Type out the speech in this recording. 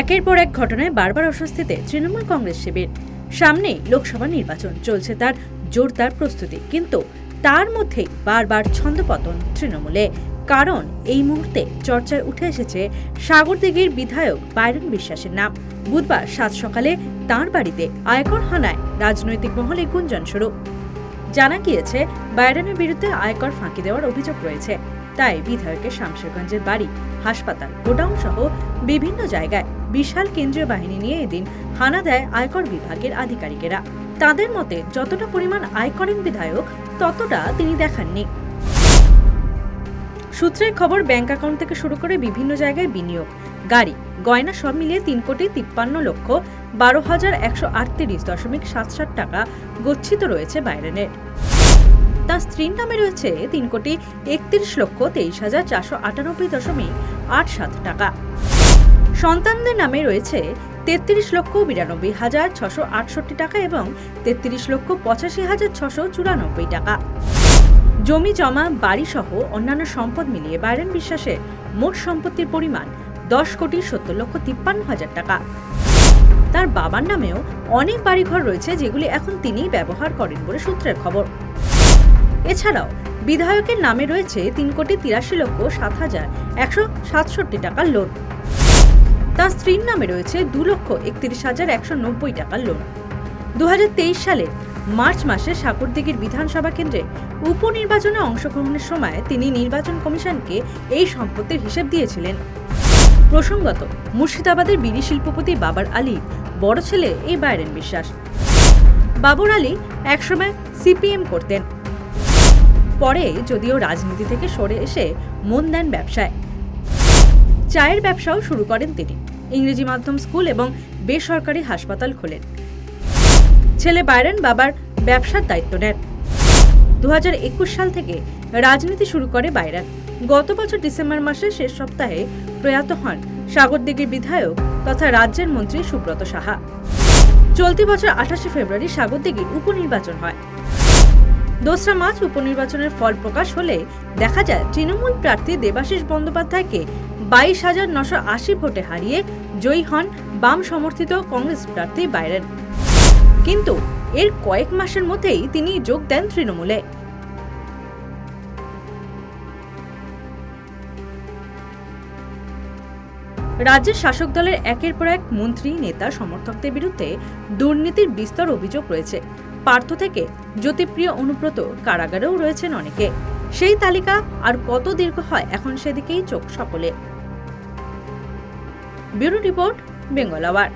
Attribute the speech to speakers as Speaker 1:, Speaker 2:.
Speaker 1: একের পর এক ঘটনায় বারবার অস্বস্তিতে তৃণমূল কংগ্রেস শিবির। সামনেই লোকসভা নির্বাচন চলছে তার জোরদার প্রস্তুতি। কিন্তু তার মধ্যেই বারবার ছন্দপতন তৃণমূলে। কারণ এই মুহূর্তে চর্চায় উঠে এসেছে সাগরদিঘির বিধায়ক বাইরন বিশ্বাসের নাম। বুধবার সাত সকালে তার বাড়িতে আয়কর হানায় রাজনৈতিক মহলে গুঞ্জন শুরু। জানা গিয়েছে বাইরনের বিরুদ্ধে আয়কর ফাঁকি দেওয়ার অভিযোগ রয়েছে। তাই বিধায়কের শামশেরগঞ্জের বাড়ি, হাসপাতাল গোডাউন সহ বিভিন্ন জায়গায় বিশাল কেন্দ্রীয় বাহিনী নিয়ে এদিন হানা দেয় আয়কর বিভাগের আধিকারিকেরা। তাদের মতে, যতটা পরিমাণ আয় করেন বিধায়ক, ততটা তিনি দেখাননি। সূত্রের খবর, ব্যাংক অ্যাকাউন্ট থেকে শুরু করে বিভিন্ন জায়গায় বিনিয়োগ। গাড়ি, গয়না সব মিলিয়ে তিন কোটি তিপ্পান্ন লক্ষ বারো হাজার একশো আটত্রিশ দশমিক সাত সাত টাকা গচ্ছিত রয়েছে বাইরেনের। তার স্ত্রীর নামে রয়েছে তিন কোটি একত্রিশ লক্ষ তেইশ হাজার চারশো আটানব্বই দশমিক আট সাত টাকা। সন্তানদের নামে রয়েছে তেত্রিশ লক্ষ বিরানব্বই হাজার ছশো আটষট্টি টাকা এবং তেত্রিশ লক্ষ পঁচাশি হাজার ছশো চুরানব্বই টাকা। জমি, জমা, বাড়ি সহ অন্যান্য সম্পদ মিলিয়ে বাইরেন বিশ্বাসের মোট সম্পত্তির পরিমাণ দশ কোটি সত্তর লক্ষ তিপ্পান্ন হাজার টাকা। তার বাবার নামেও অনেক বাড়িঘর রয়েছে যেগুলি এখন তিনিই ব্যবহার করেন বলে সূত্রের খবর। এছাড়াও বিধায়কের নামে রয়েছে তিন কোটি তিরাশি লক্ষ সাত হাজার একশো সাতষট্টি টাকার লোন। তার স্ত্রীর নামে রয়েছে দু লক্ষ একত্রিশ হাজার একশো নব্বই টাকার লোন। দু হাজার তেইশ সালে মার্চ মাসে সাগরদিঘির বিধানসভা কেন্দ্রে উপনির্বাচনে অংশগ্রহণের সময় তিনি নির্বাচন কমিশনকে এই সম্পত্তির হিসেব দিয়েছিলেন। প্রসঙ্গত, মুর্শিদাবাদের বিড়ি শিল্পপতি বাবার আলী বড় ছেলে এই বাইরেন বিশ্বাস। বাবর আলী একসময় সিপিএম করতেন। পরে যদিও রাজনীতি থেকে সরে এসে মন দেন ব্যবসায়। চায়ের ব্যবসাও শুরু করেন তিনি। ইংরেজি মাধ্যম স্কুল এবং বেসরকারি হাসপাতাল খোলেন। ছেলে বাইরেন বাবার ব্যবসার দায়িত্ব নেন। দু হাজার একুশ সাল থেকে রাজনীতি শুরু করে বাইরান। গত বছর ডিসেম্বর মাসের শেষ সপ্তাহে প্রয়াত হন সাগরদিঘির বিধায়ক তথা রাজ্যের মন্ত্রী সুব্রত সাহা। চলতি বছর আঠাশে ফেব্রুয়ারি সাগরদিঘির উপনির্বাচন হয়। দোসরা মার্চ উপনির্বাচনের ফল প্রকাশ হলে দেখা যায় তৃণমূল প্রার্থী দেবাশিস বন্দ্যোপাধ্যায়কে বাইশ হাজার নশো আশি ভোটে হারিয়ে জয়ী হন বাম সমর্থিত কংগ্রেস প্রার্থী বাইরেন। কিন্তু এর কয়েক মাসের মধ্যেই তিনি যোগ দেন তৃণমূলে। রাজ্যের শাসক দলের একের পর এক মন্ত্রী, নেতা, সমর্থকদের বিরুদ্ধে দুর্নীতির বিস্তর অভিযোগ রয়েছে। পার্থ থেকে জ্যোতিপ্রিয় অনুব্রত কারাগারেও রয়েছেন অনেকে। সেই তালিকা আর কত দীর্ঘ হয় এখন সেদিকেই চোখ সকলে। Bureau report, Bengal hour.